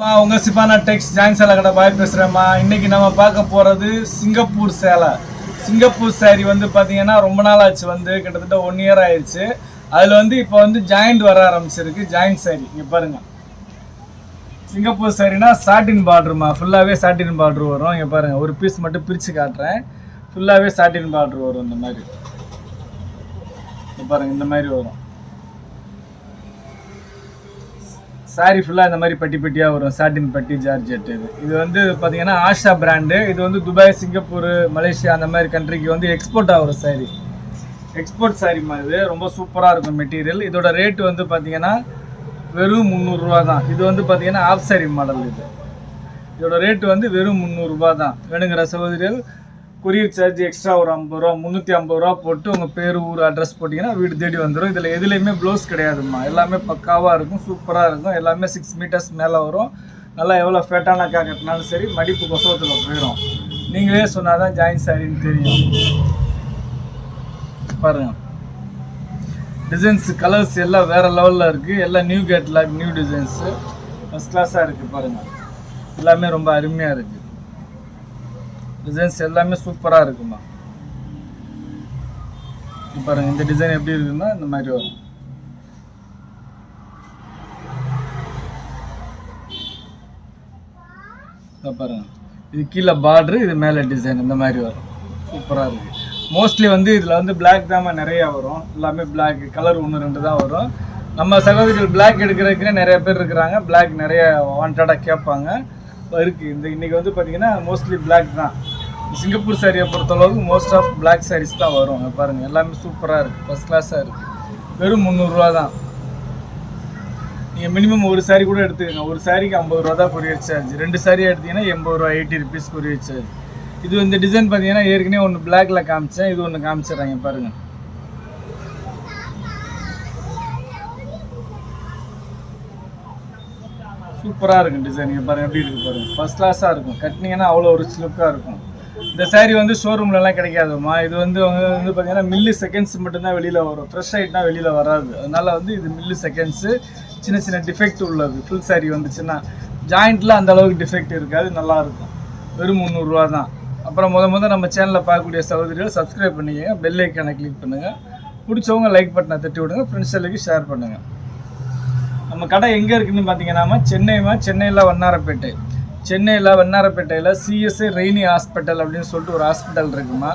அம்மா, உங்க சிபானா டெக்ஸ் ஜாயின் சேலை கடை பாய் பேசுறேம்மா. இன்னைக்கு நம்ம பார்க்க போறது சிங்கப்பூர் சேலை. சிங்கப்பூர் சேரீ வந்து பாத்தீங்கன்னா ரொம்ப நாள் ஆச்சு வந்து கிட்டத்தட்ட ஒன் இயர் ஆயிடுச்சு அதுல வந்து இப்போ வந்து ஜாயிண்ட் வர ஆரம்பிச்சிருக்கு ஜாயிண்ட் சேரி இங்க பாருங்க. சிங்கப்பூர் சாரினா சாட்டின் பார்டருமா ஃபுல்லாகவே சாட்டின் பார்டர் வரும். இங்கே பாருங்க ஒரு பீஸ் மட்டும் பிரித்து காட்டுறேன். ஃபுல்லாகவே சாட்டின் பார்டர் வரும் இந்த மாதிரி. பாருங்க இந்த மாதிரி வரும். சாரி ஃபுல்லாக இந்த மாதிரி பட்டி பெட்டியாக வரும். சாட்டின் பட்டி ஜார்ஜெட் இது. இது வந்து பார்த்தீங்கன்னா ஆஷா பிராண்டு இது வந்து துபாய் சிங்கப்பூர் மலேசியா அந்த மாதிரி கண்ட்ரிக்கு வந்து எக்ஸ்போர்ட் ஆகிற சாரி எக்ஸ்போர்ட் சாரிமா இது. ரொம்ப சூப்பராக இருக்கும் மெட்டீரியல் இதோட ரேட் வந்து பார்த்தீங்கன்னா வெறும் முந்நூறுரூவா தான். இது வந்து பார்த்தீங்கன்னா ஆஃப் சாரி மாடல் இது. இதோட ரேட்டு வந்து வெறும் முந்நூறுரூபா தான். வேணுங்கிற சகோதரிகள் கொரியர் சார்ஜ் எக்ஸ்ட்ரா ஒரு ஐம்பது ரூபா முந்நூற்றி ஐம்பது ரூபா போட்டு உங்கள் பேர் ஊர் அட்ரஸ் போட்டிங்கன்னா வீடு தேடி வந்துடும் இதில் எதுலேயுமே ப்ளவுஸ் கிடையாதும்மா. எல்லாமே பக்காவாக இருக்கும் சூப்பராக இருக்கும். எல்லாமே சிக்ஸ் மீட்டர்ஸ் மேலே வரும். நல்லா எவ்வளோ ஃபேட்டான கா கட்டினாலும் சரி மடிப்பு கொசவத்தில் போயிடும் நீங்களே சொன்னால் தான் ஜாயின் சாரின்னு தெரியும். பாருங்கள் டிசைன்ஸ் கலர்ஸ் எல்லாம் வேறு லெவலில் இருக்குது எல்லாம் new catalogue new designs first கிளாஸாக இருக்குது பாருங்கள் எல்லாமே ரொம்ப அருமையாக இருக்குது டிசைன்ஸ் எல்லாமே சூப்பராக இருக்குமா? பாருங்கள் பாருங்க இந்த டிசைன் எப்படி இருக்குன்னா இந்த மாதிரி வரும். பாருங்க இது கீழே பார்டரு இது மேலே டிசைன் இந்த மாதிரி வரும். சூப்பராக இருக்குது மோஸ்ட்லி வந்து இதில் வந்து பிளாக் தான் நிறையா வரும். எல்லாமே பிளாக் கலர் ஒன்று ரெண்டு தான் வரும். நம்ம சகோதரிகள் பிளாக் எடுக்கிறதுக்குனே நிறைய பேர் இருக்கிறாங்க. பிளாக் நிறைய வாண்டடாக கேட்பாங்க. இருக்குது இந்த இன்றைக்கி வந்து பார்த்தீங்கன்னா மோஸ்ட்லி பிளாக் தான். சிங்கப்பூர் சாரியை பொறுத்தளவுக்கு மோஸ்ட் ஆஃப் பிளாக் சாரீஸ் தான் வரும். பாருங்கள் எல்லாமே சூப்பராக இருக்குது ஃபஸ்ட் கிளாஸாக இருக்குது வெறும் முந்நூறுரூவா தான். நீங்கள் மினிமம் ஒரு saree கூட எடுத்துக்கங்க. ஒரு சாரிக்கு ஐம்பது ரூபா தான் கொரியர் சார்ஜ் ரெண்டு saree எடுத்தீங்கன்னா எண்பது ரூபா எயிட்டி ருபீஸ் கொரியர் சார்ஜ் இது இந்த டிசைன் பார்த்தீங்கன்னா ஏற்கனவே ஒன்று பிளாக்ல காமிச்சேன். இது ஒன்று காமிச்சிடுறாங்க பாருங்கள் சூப்பராக இருக்கும் டிசைன் நீங்கள் பாருங்கள் எப்படி இருக்கு பாருங்கள் ஃபஸ்ட் கிளாஸாக இருக்கும். கட்டினீங்கன்னா அவ்வளோ ஒரு ஸ்லுக்காக இருக்கும். இந்த saree வந்து ஷோரூம்லலாம் கிடைக்காதுமா இது வந்து வந்து பார்த்தீங்கன்னா மில்லி செகண்ட்ஸ் மட்டும்தான் வெளியில் வரும். ஃப்ரெஷ் ஆகிட்டுனா வெளியில் வராது. அதனால் வந்து இது மில்லி செகண்ட்ஸு சின்ன சின்ன டிஃபெக்ட் உள்ளது. ஃபுல் saree வந்துச்சுன்னா ஜாயிண்ட்டில் அந்த அளவுக்கு டிஃபெக்ட் இருக்காது. நல்லாயிருக்கும் வெறும் முந்நூறுரூவா தான். அப்புறம் முத முத நம்ம சேனலில் பார்க்கக்கூடிய சகோதரிகள் சப்ஸ்கிரைப் பண்ணிக்கங்க பெல் ஐக்கானை கிளிக் பண்ணுங்கள் பிடிச்சவங்க லைக் பட்டனை தட்டி விடுங்க. ஃப்ரெண்ட்ஸ் ஷேர் பண்ணுங்கள் நம்ம கடை எங்கே இருக்குதுன்னு பார்த்தீங்கன்னா சென்னைமா சென்னையில் வண்ணாரப்பேட்டை. சென்னையில் வண்ணாரப்பேட்டையில் சிஎஸ்ஐ ரெய்னி ஹாஸ்பிட்டல் அப்படின்னு சொல்லிட்டு ஒரு ஹாஸ்பிட்டல் இருக்குமா?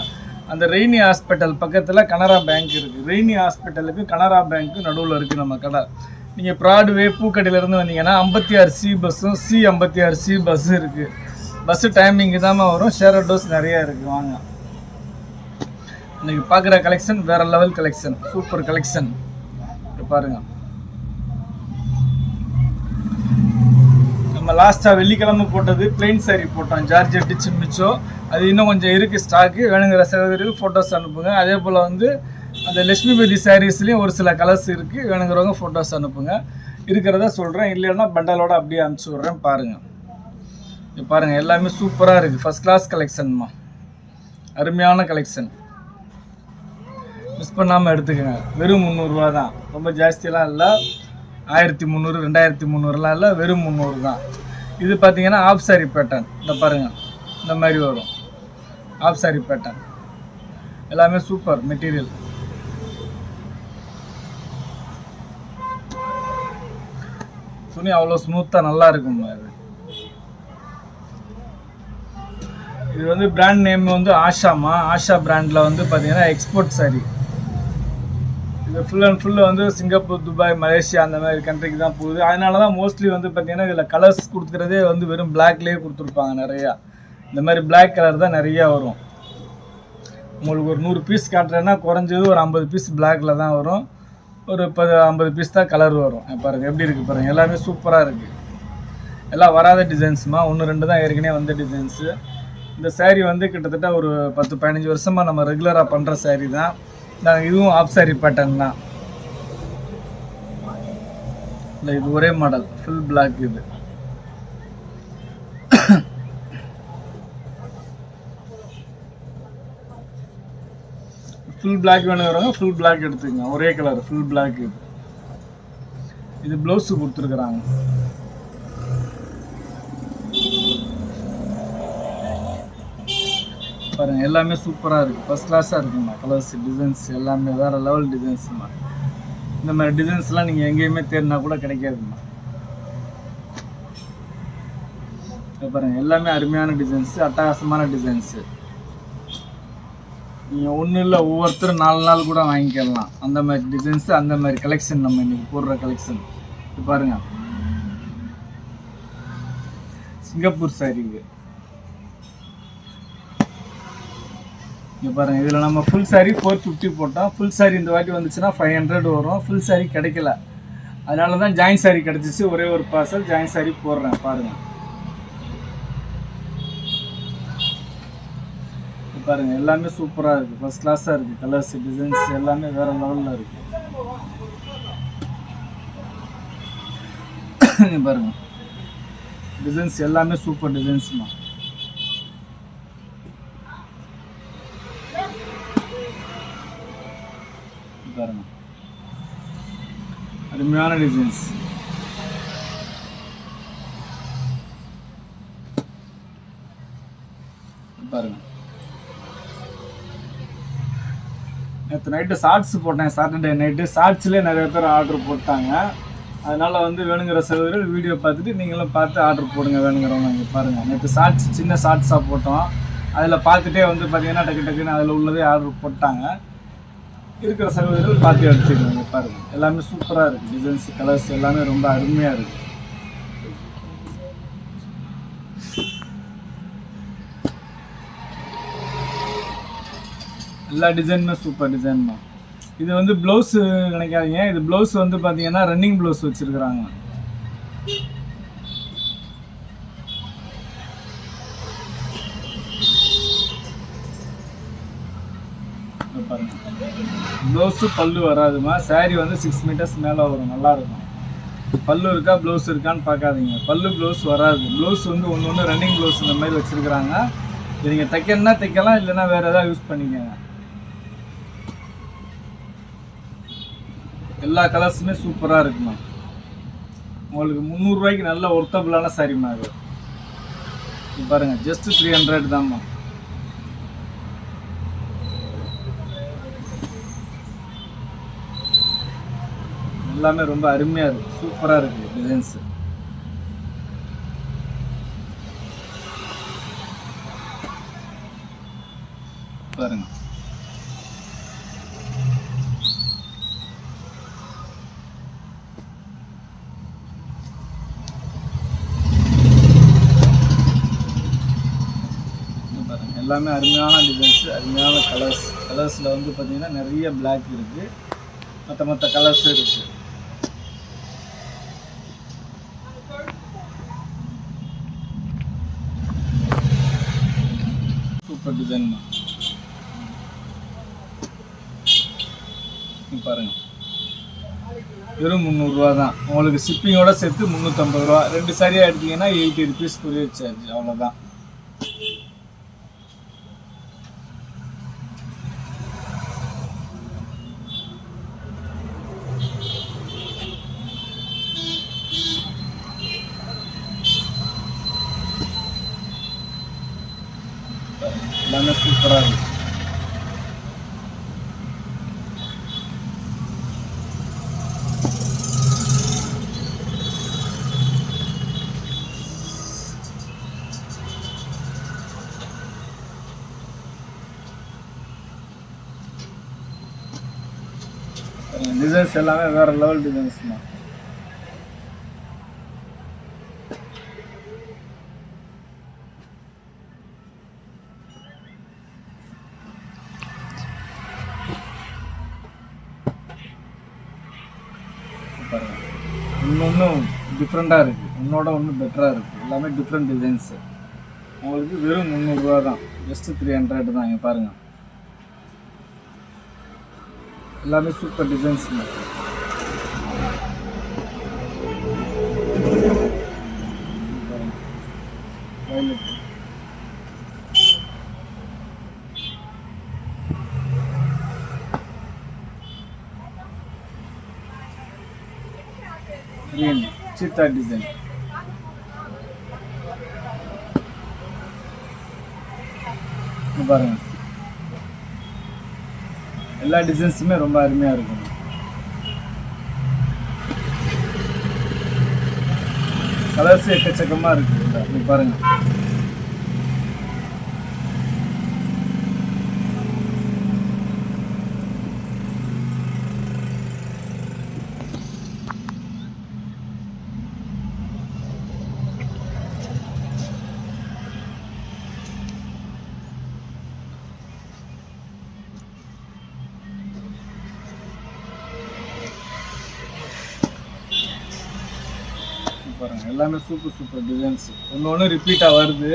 அந்த ரெய்னி ஹாஸ்பிட்டல் பக்கத்தில் கனரா பேங்க் இருக்குது ரெய்னி ஹாஸ்பிட்டலுக்கு கனரா பேங்க்கு நடுவில் இருக்குது நம்ம கடை. நீங்கள் ப்ராட்வே பூக்கடையிலேருந்து வந்தீங்கன்னா ஐம்பத்தி ஆறு சி பஸ்ஸும் சி ஐம்பத்தி ஆறு சி பஸ்ஸும் இருக்குது பஸ்ஸு டைமிங்கு தான் வரும். ஷேர் டோஸ் நிறையா இருக்குது வாங்க. இன்றைக்கி பார்க்குற கலெக்ஷன் வேறு லெவல் கலெக்ஷன் சூப்பர் கலெக்ஷன் பாருங்கள் நம்ம லாஸ்ட்டாக வெள்ளிக்கிழமை போட்டது பிளெயின் சாரி போட்டோம். ஜார்ஜெட்டு சிம்மிச்சோ அது இன்னும் கொஞ்சம் இருக்குது ஸ்டாக்கு வேணுங்கிற சகோதரிகள் ஃபோட்டோஸ் அனுப்புங்க. அதே போல் வந்து அந்த லட்சுமி பேதி சாரீஸ்லேயும் ஒரு சில கலர்ஸ் இருக்குது வேணுங்கிறவங்க ஃபோட்டோஸ் அனுப்புங்க. இருக்கிறத சொல்கிறேன் இல்லைன்னா பண்டலோட அப்படியே அனுப்பிச்சி விட்றேன். பாருங்கள் இது பாருங்கள் எல்லாமே சூப்பராக இருக்குது ஃபஸ்ட் கிளாஸ் கலெக்ஷன்மா அருமையான கலெக்ஷன் மிஸ் பண்ணாமல் எடுத்துக்கோங்க. வெறும் முந்நூறுரூவா தான். ரொம்ப ஜாஸ்தியெல்லாம் இல்லை. ஆயிரத்தி முந்நூறு ரெண்டாயிரத்தி முந்நூறுலாம் இல்லை வெறும் முந்நூறு தான். இது பார்த்தீங்கன்னா ஆஃப் சாரி பேட்டர்ன் இந்த பாருங்கள் இந்த மாதிரி வரும். ஆஃப் சாரி பேட்டர்ன் எல்லாமே சூப்பர் மெட்டீரியல் துணி அவ்வளோ ஸ்மூத்தாக நல்லா இருக்கும் இது இது வந்து பிராண்ட் நேம் வந்து ஆஷாமா. ஆஷா பிராண்டில் வந்து பார்த்தீங்கன்னா export saree full and full வந்து சிங்கப்பூர் துபாய் மலேசியா அந்த மாதிரி கண்ட்ரிக்கு தான் போகுது. அதனால தான் மோஸ்ட்லி வந்து பார்த்தீங்கன்னா இதில் கலர்ஸ் கொடுக்குறதே வந்து வெறும் பிளாக்லேயே கொடுத்துருப்பாங்க நிறையா. இந்த மாதிரி பிளாக் கலர் தான் நிறையா வரும். உங்களுக்கு ஒரு நூறு பீஸ் காட்டுறேன்னா குறைஞ்சது ஒரு ஐம்பது பீஸ் பிளாக்ல தான் வரும். ஒரு பது ஐம்பது பீஸ் தான் கலர் வரும். பாருங்கள் எப்படி இருக்குது பாருங்கள் எல்லாமே சூப்பராக இருக்குது எல்லாம் வராத டிசைன்ஸுமா ஒன்று ரெண்டு தான் ஏற்கனவே வந்த டிசைன்ஸு இந்த சேரீ வந்து கிட்டத்தட்ட ஒரு பத்து பதினஞ்சு வருஷமாக நம்ம ரெகுலராக பண்ணுற சேரீ தான். நாங்கள் இதுவும் ஆஃப் பேட்டன் பேட்டர்ன் தான். இல்லை இது ஒரே மாடல் ஃபுல் பிளாக் இது. ஃபுல் பிளாக் வேணுங்கிறவங்க ஃபுல் பிளாக் எடுத்துக்கங்க. ஒரே கலர் ஃபுல் பிளாக் இது. இது ப்ளவுஸு கொடுத்துருக்குறாங்க. பாருங்கள் எல்லாமே சூப்பராக இருக்குது ஃபஸ்ட் கிளாஸாக இருக்குங்கண்ணா கலர்ஸ் டிசைன்ஸ் எல்லாமே வேறு லெவல் டிசைன்ஸ்மா இந்த மாதிரி டிசைன்ஸ்லாம் நீங்கள் எங்கேயுமே தேடினா கூட கிடைக்காதுங்கண்ணா பாருங்கள் பாருங்க எல்லாமே அருமையான டிசைன்ஸு அட்டகாசமான டிசைன்ஸு நீங்கள் ஒன்றும் இல்லை ஒவ்வொருத்தரும் நாலு நாள் கூட வாங்கிக்கலாம். அந்த மாதிரி டிசைன்ஸு அந்த மாதிரி கலெக்ஷன் நம்ம இன்றைக்கி போடுற கலெக்ஷன் இது பாருங்க. சிங்கப்பூர் சாரி இது இங்கே பாருங்க இதில் நம்ம ஃபுல் saree ஃபோர் ஃபிஃப்டி போட்டோம். ஃபுல் saree இந்த வாட்டி வந்துச்சுன்னா ஃபைவ் ஹண்ட்ரட் வரும். ஃபுல் saree கிடைக்கல. அதனால தான் ஜாயின் saree கிடச்சிச்சு. ஒரே ஒரு பார்சல் ஜாயின் saree போடுறேன் பாருங்கள் பாருங்கள் பாருங்க எல்லாமே சூப்பராக இருக்குது ஃபர்ஸ்ட் கிளாஸாக இருக்குது கலர்ஸ் டிசைன்ஸ் எல்லாமே வேறு லெவலில் இருக்குது பாருங்கள் பாருங்க. டிசைன்ஸ் எல்லாமே சூப்பர் டிசைன்ஸ்மா பாருங்க அருமையான டிசைன்ஸ் பாருங்க. நேற்று நைட்டு ஷார்ட்ஸ் போட்டேன் சாட்டர்டே நைட்டு ஷார்ட்ஸ்லேயே நிறைய பேர் ஆர்டர் போட்டாங்க. அதனால் வந்து வேணுங்கிற சகோதரர்கள் வீடியோ பார்த்துட்டு நீங்களும் பார்த்து ஆர்டர் போடுங்க வேணுங்கிறவங்க இங்கே பாருங்கள் நேற்று ஷார்ட்ஸ் சின்ன ஷார்ட்ஸாக போட்டோம். அதில் பார்த்துட்டே வந்து பார்த்தீங்கன்னா டக்கு டக்குன்னு அதில் உள்ளதே ஆர்டர் போட்டாங்க. இருக்கிற சகோதரர்கள் பார்த்து எடுத்துக்கோங்க. இங்க எல்லாமே சூப்பராக இருக்குது டிசைன்ஸ் கலர்ஸ் எல்லாமே ரொம்ப அருமையாக இருக்குது எல்லா டிசைனுமே சூப்பர் டிசைன் தான். இது வந்து ப்ளவுஸு நினைக்காதீங்க. இது ப்ளவுஸ் வந்து பார்த்தீங்கன்னா ரன்னிங் ப்ளவுஸ் வச்சுருக்குறாங்க பாருங்க ப்ளவுஸு பல்லு வராதுமா. saree வந்து சிக்ஸ் மீட்டர்ஸ் மேலே வரும். நல்லா இருக்கும் பல்லு இருக்கா ப்ளவுஸ் இருக்கான்னு பார்க்காதீங்க. பல்லு ப்ளவுஸ் வராது. ப்ளவுஸ் வந்து ஒன்று ஒன்று ரன்னிங் ப்ளவுஸ் இந்த மாதிரி வச்சுருக்குறாங்க. நீங்கள் தைக்கணும்னா தைக்கலாம் இல்லைன்னா வேறு எதாவது யூஸ் பண்ணிக்கோங்க. எல்லா கலர்ஸுமே சூப்பராக இருக்குமா? உங்களுக்கு முந்நூறுரூவாய்க்கு நல்ல ஒர்த்தபுளான சாரிம்மா அது பாருங்கள் ஜஸ்ட் த்ரீ ஹண்ட்ரட் தான்மா. எல்லாமே ரொம்ப அருமையாக இருக்குது சூப்பராக இருக்குது டிசைன்ஸு பாருங்க. எல்லாமே அருமையான டிசைன்ஸ் அருமையான கலர்ஸ் கலர்ஸில் வந்து பார்த்தீங்கன்னா நிறைய பிளாக் இருக்குது மற்ற மற்ற கலர்ஸும் இருக்குது இப்போ டிசைன் பாருங்கள் வெறும் முந்நூறுரூவா தான் உங்களுக்கு ஷிப்பிங்கோட சேர்த்து முந்நூற்றம்பது ரூபா. ரெண்டு சரியாக எடுத்தீங்கன்னா எயிட்டி ருபீஸ் கொரியர் சார்ஜ் அவ்வளோதான் எல்லாமே சூப்பராக இருக்கு டிசைன்ஸ் எல்லாமே வேற லெவல் டிஃப்ரெண்ட்டாக இருக்குது உன்னோட ஒன்று பெட்டராக இருக்குது எல்லாமே டிஃப்ரெண்ட் டிசைன்ஸு உங்களுக்கு வெறும் முந்நூறுரூவா தான். ஜஸ்ட்டு த்ரீ ஹண்ட்ரட் தான். இங்கே பாருங்கள் எல்லாமே super designs violet green cheetah design பாருங்க. எல்லா டிசைன்ஸுமே ரொம்ப அருமையாக இருக்கும். கலர்ஸ் எக்கச்சக்கமாக இருக்குது பாருங்க. பாருங்கள் எல்லாமே சூப்பர் சூப்பர் டிசைன்ஸ் ஒன்று ஒன்று ரிப்பீட்டாக வருது.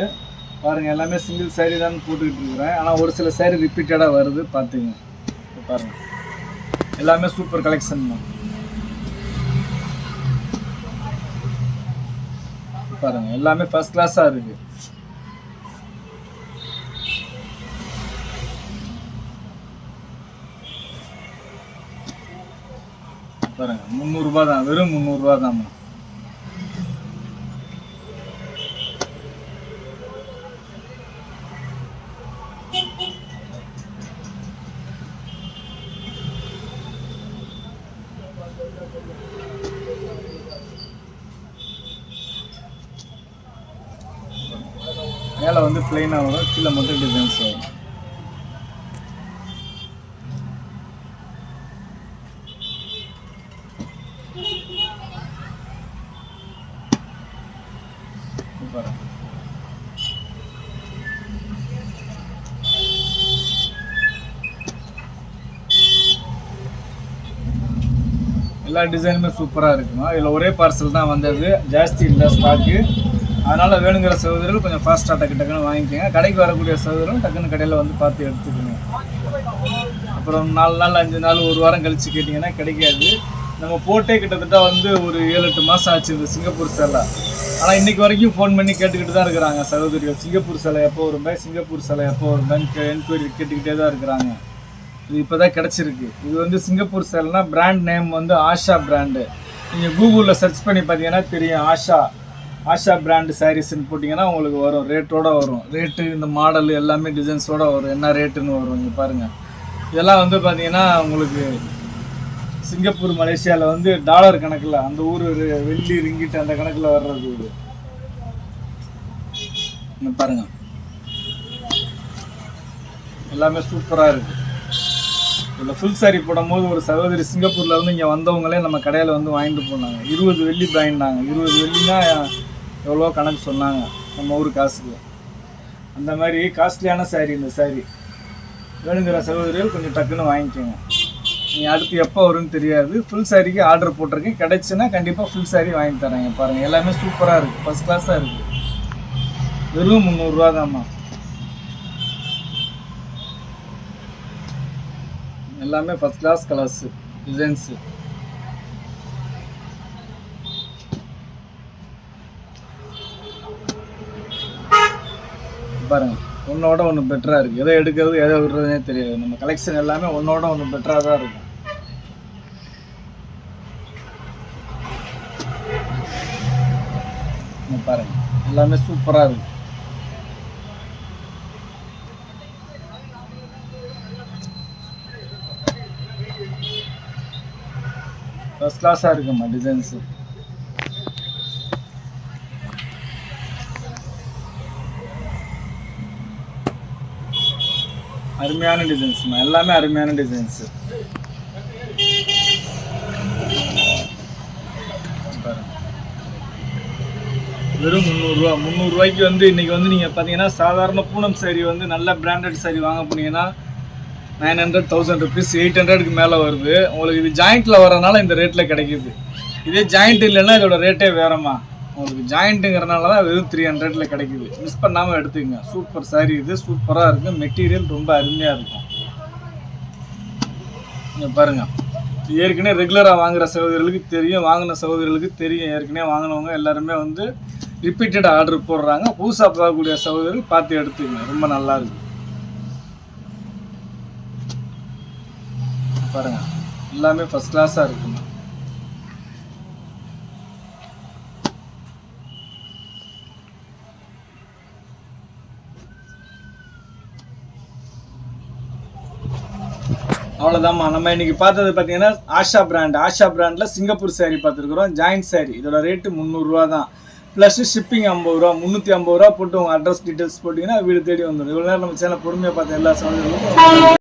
பாருங்கள் எல்லாமே சிங்கிள் சேரீ தான் போட்டுக்கிட்டு இருக்கிறேன். ஆனால் ஒரு சில சேரீ ரிப்பீட்டடாக வருது பார்த்துங்க பாருங்கள் எல்லாமே சூப்பர் கலெக்ஷன் தான். பாருங்கள் எல்லாமே ஃபஸ்ட் கிளாஸாக இருக்குது பாருங்க முந்நூறுரூபா தான் வெறும் முந்நூறுரூவா தான்மா மேலே வந்து பிளெயினாக வரும் கீழே மட்டும் டிசைன்ஸ் வரும். எல்லா டிசைனுமே சூப்பராக இருக்குமா? இதில் ஒரே பார்சல் தான் வந்தது. ஜாஸ்தி இல்லை ஸ்டாக்கு அதனால் வேணுங்கிற சகோதரர்கள் கொஞ்சம் ஃபாஸ்ட்டாக டக்கு டக்குன்னு வாங்கிக்கோங்க. கடைக்கு வரக்கூடிய சகோதரரும் டக்குன்னு கடையில் வந்து பார்த்து எடுத்துக்கோங்க. அப்புறம் நாலு நாள் அஞ்சு நாள் ஒரு வாரம் கழித்து கேட்டிங்கன்னா கிடைக்காது. நம்ம போட்டே கிட்டத்தட்ட வந்து ஒரு ஏழு எட்டு மாதம் ஆச்சு இந்த சிங்கப்பூர் சேலை. ஆனால் இன்றைக்கி வரைக்கும் ஃபோன் பண்ணி கேட்டுக்கிட்டு தான் இருக்கிறாங்க சகோதரிகள். சிங்கப்பூர் சேலை எப்போ வரும்பே சிங்கப்பூர் சேலை எப்போ வரும்பேன்னு என்கொயரி கேட்டுக்கிட்டே தான் இருக்கிறாங்க. இது இப்போ தான் கிடச்சிருக்கு. இது வந்து சிங்கப்பூர் சேலைனா பிராண்ட் நேம் வந்து ஆஷா பிராண்டு நீங்கள் கூகுளில் சர்ச் பண்ணி பார்த்தீங்கன்னா தெரியும் ஆஷா. ஆஷா பிராண்டு சாரீஸ்ன்னு போட்டிங்கன்னா உங்களுக்கு வரும். ரேட்டோட வரும். ரேட்டு இந்த மாடல் எல்லாமே டிசைன்ஸோட வரும். என்ன ரேட்டுன்னு வரும். இங்கே பாருங்கள் இதெல்லாம் வந்து பார்த்தீங்கன்னா உங்களுக்கு சிங்கப்பூர் மலேசியாவில் வந்து டாலர் கணக்கில் அந்த ஊர் வெள்ளி ரிங்கிட்டு அந்த கணக்கில் வர்றது இது. பாருங்கள் பாருங்க. எல்லாமே சூப்பராக இருக்கு. இதில் ஃபுல் சாரி போடும்போது ஒரு சகோதரி சிங்கப்பூரில் வந்து இங்கே வந்தவங்களே நம்ம கடையில் வந்து வாங்கிட்டு போனாங்க. இருபது வெள்ளி பாயிண்டாங்க இருபது வெள்ளினா எவ்வளோ கணக்கு சொன்னாங்க நம்ம ஊர் காசுக்கு. அந்த மாதிரி காஸ்ட்லியான saree இந்த saree. வேணுங்கிற சகோதரிகள் கொஞ்சம் டக்குன்னு வாங்கிக்கோங்க. நீங்கள் அடுத்து எப்போ வரும்னு தெரியாது. ஃபுல் சாரிக்கு ஆர்டர் போட்டிருக்கேன். கிடைச்சுன்னா கண்டிப்பாக ஃபுல் saree வாங்கி தரேங்க பாருங்கள் எல்லாமே சூப்பராக இருக்குது ஃபஸ்ட் கிளாஸாக இருக்குது வெறும் முந்நூறுரூவா தான்மா. எல்லாமே ஃபஸ்ட் கிளாஸ் கலர்ஸு டிசைன்ஸு பாருங்க ஒன்றோட ஒன்று பெட்டராக இருக்குது எதை எடுக்கிறது எதை விடுறதுனே தெரியாது. நம்ம கலெக்ஷன் எல்லாமே ஒன்றோட ஒன்று பெட்டராக தான் இருக்கும். பாருங்கள் பாருங்க எல்லாமே சூப்பராக இருக்கு. ஃபஸ்ட் கிளாஸாக இருக்குமா டிசைன்ஸு அருமையான டிசைன்ஸ்மா எல்லாமே அருமையான டிசைன்ஸு வெறும் முந்நூறுரூவா முந்நூறுரூவாய்க்கு வந்து இன்றைக்கி வந்து நீங்கள் பார்த்தீங்கன்னா சாதாரண பூனம் சாரி வந்து நல்ல பிராண்டட் சாரி வாங்க போனீங்கன்னா nine hundred thousand rupees eight ஹண்ட்ரடுக்கு மேலே வருது. உங்களுக்கு இது ஜாயிண்ட்டில் வரனால இந்த ரேட்டில் கிடைக்குது. இதே ஜாயிண்ட் இல்லைன்னா இதோட ரேட்டே வேறம்மா. உங்களுக்கு ஜாயிண்ட்டுங்கிறனால தான் வெறும் த்ரீ ஹண்ட்ரடில் கிடைக்குது. மிஸ் பண்ணாமல் எடுத்துக்கங்க. சூப்பர் saree இது சூப்பராக இருக்குது மெட்டீரியல் ரொம்ப அருமையாக இருக்கும். இங்கே பாருங்கள் ஏற்கனவே ரெகுலராக வாங்குற சகோதரர்களுக்கு தெரியும். வாங்கின சகோதரர்களுக்கு தெரியும். ஏற்கனவே வாங்கினவங்க எல்லாருமே வந்து ரிப்பீட்டட் ஆர்டர் போடுறாங்க. புதுசாக பார்க்கக்கூடிய சகோதரர்கள் பார்த்து எடுத்துக்கங்க. ரொம்ப நல்லா இருக்கு. பாருங்கள் எல்லாமே ஃபஸ்ட் கிளாஸாக இருக்குங்க. அவ்வளோதாம்மா நம்ம இன்னைக்கு பார்த்தது பார்த்தீங்கன்னா ஆஷா பிராண்ட் ஆஷா பிராண்டில் சிங்கப்பூர் சேரீ பார்த்துருக்குறோம். ஜாயிண்ட் சேரீ இதோட ரேட்டு முந்நூறுரூவா தான் ப்ளஸ் ஷிப்பிங் ஐம்பது ரூபா முந்நூற்றி ஐம்பது ரூபா போட்டு உங்கள் அட்ரஸ் டீட்டெயில்ஸ் போட்டிங்கன்னா வீடு தேடி வந்துடும் இவ்வளோ நேரம் நம்ம சேனல் பொறுமையாக பார்த்த எல்லா சகோதரர்களுக்கும்